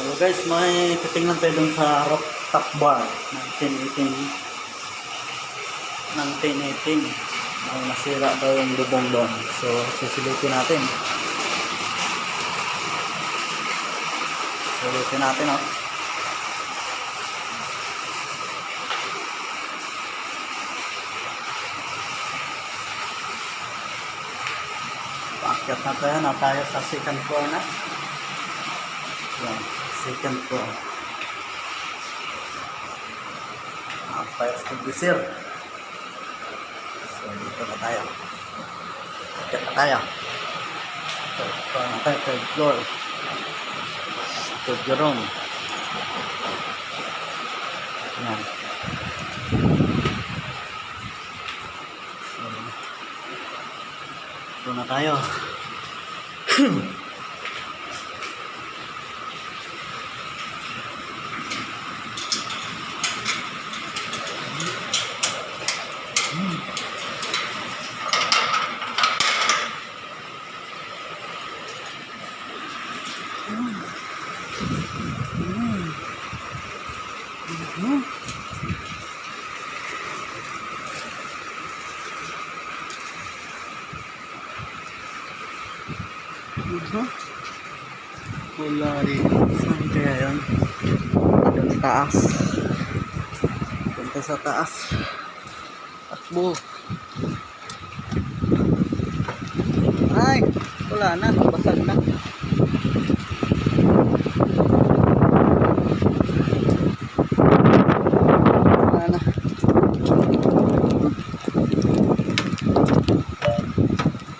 So guys, may titingnan tayo dun sa rooftop bar ng 1018. Ng 1018. Ang nasira daw yung lubong doon. So, sisilipin natin. Silipin natin, oh. Paakyat na tayo na tayo sa second floor na. Second floor. Ah, fire extinguisher. So, dito na tayo. Paakyat na tayo. Third floor na tayo, third floor. Studio room. Yan. So, ito na tayo. Mhm. Wala rin. Saan kaya yun? Doon taas. Punta sa taas. Takbo. Ay! Wala na. Basag na.